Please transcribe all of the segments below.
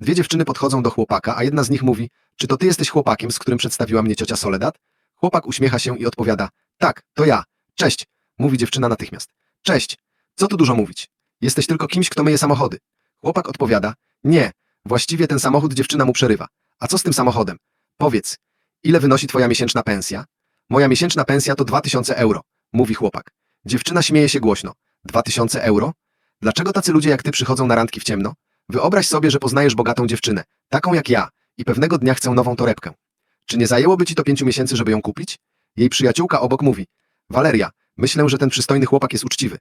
Dwie dziewczyny podchodzą do chłopaka, a jedna z nich mówi, czy to ty jesteś chłopakiem, z którym przedstawiła mnie ciocia Soledad? Chłopak uśmiecha się i odpowiada, tak, to ja. Cześć, mówi dziewczyna natychmiast. Cześć, co tu dużo mówić? Jesteś tylko kimś, kto myje samochody. Chłopak odpowiada, nie, właściwie ten samochód dziewczyna mu przerywa. A co z tym samochodem? Powiedz, ile wynosi twoja miesięczna pensja? Moja miesięczna pensja to 2000 euro, mówi chłopak. Dziewczyna śmieje się głośno. 2000 euro? Dlaczego tacy ludzie jak ty przychodzą na randki w ciemno? Wyobraź sobie, że poznajesz bogatą dziewczynę, taką jak ja, i pewnego dnia chcę nową torebkę. Czy nie zajęłoby ci to pięciu miesięcy, żeby ją kupić? Jej przyjaciółka obok mówi. Waleria, myślę, że ten przystojny chłopak jest uczciwy.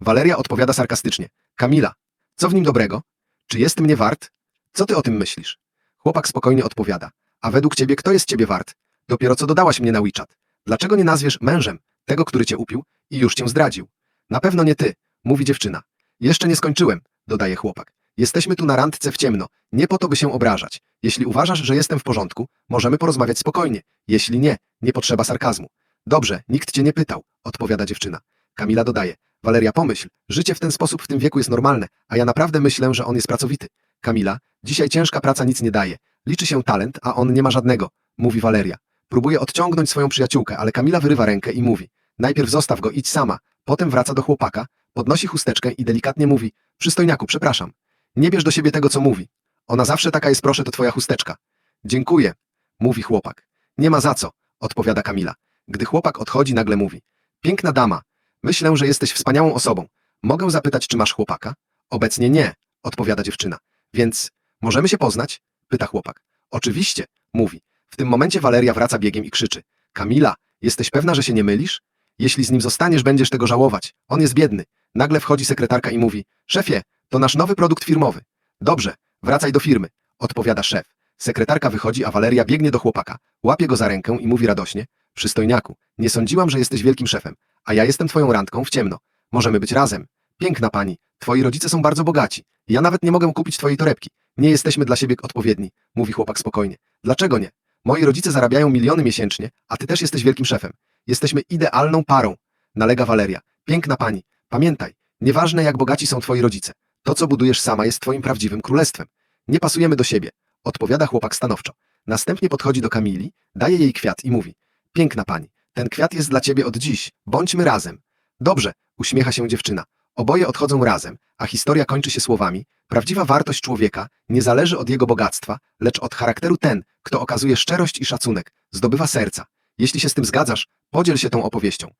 Waleria odpowiada sarkastycznie. Kamila, co w nim dobrego? Czy jest mnie wart? Co ty o tym myślisz? Chłopak spokojnie odpowiada. A według ciebie kto jest ciebie wart? Dopiero co dodałaś mnie na WeChat. Dlaczego nie nazwiesz mężem tego, który cię upił i już cię zdradził? Na pewno nie ty, mówi dziewczyna. Jeszcze nie skończyłem, dodaje chłopak. Jesteśmy tu na randce w ciemno, nie po to, by się obrażać. Jeśli uważasz, że jestem w porządku, możemy porozmawiać spokojnie. Jeśli nie, nie potrzeba sarkazmu. Dobrze, nikt cię nie pytał, odpowiada dziewczyna. Kamila dodaje. Waleria, pomyśl, życie w ten sposób w tym wieku jest normalne, a ja naprawdę myślę, że on jest pracowity. Kamila, dzisiaj ciężka praca nic nie daje. Liczy się talent, a on nie ma żadnego, mówi Waleria. Próbuje odciągnąć swoją przyjaciółkę, ale Kamila wyrywa rękę i mówi. Najpierw zostaw go, idź sama. Potem wraca do chłopaka, podnosi chusteczkę i delikatnie mówi. Przystojniaku, przepraszam. Nie bierz do siebie tego, co mówi. Ona zawsze taka jest, proszę, to twoja chusteczka. Dziękuję, mówi chłopak. Nie ma za co, odpowiada Kamila. Gdy chłopak odchodzi, nagle mówi. Piękna dama, myślę, że jesteś wspaniałą osobą. Mogę zapytać, czy masz chłopaka? Obecnie nie, odpowiada dziewczyna. Więc możemy się poznać? pyta chłopak. Oczywiście, mówi. W tym momencie Waleria wraca biegiem i krzyczy. Kamila, jesteś pewna, że się nie mylisz? Jeśli z nim zostaniesz, będziesz tego żałować. On jest biedny. Nagle wchodzi sekretarka i mówi. Szefie, to nasz nowy produkt firmowy. Dobrze, wracaj do firmy, odpowiada szef. Sekretarka wychodzi, a Waleria biegnie do chłopaka, łapie go za rękę i mówi radośnie. Przystojniaku, nie sądziłam, że jesteś wielkim szefem, a ja jestem twoją randką w ciemno. Możemy być razem. Piękna pani, twoi rodzice są bardzo bogaci. Ja nawet nie mogę kupić twojej torebki. Nie jesteśmy dla siebie odpowiedni, mówi chłopak spokojnie. Dlaczego nie? Moi rodzice zarabiają miliony miesięcznie, a ty też jesteś wielkim szefem. Jesteśmy idealną parą, nalega Waleria. Piękna pani, pamiętaj, nieważne jak bogaci są twoi rodzice, to co budujesz sama jest twoim prawdziwym królestwem. Nie pasujemy do siebie, odpowiada chłopak stanowczo. Następnie podchodzi do Kamili, daje jej kwiat i mówi. Piękna pani, ten kwiat jest dla ciebie od dziś, bądźmy razem. Dobrze, uśmiecha się dziewczyna. Oboje odchodzą razem, a historia kończy się słowami. Prawdziwa wartość człowieka nie zależy od jego bogactwa, lecz od charakteru ten, kto okazuje szczerość i szacunek, zdobywa serca. Jeśli się z tym zgadzasz, podziel się tą opowieścią.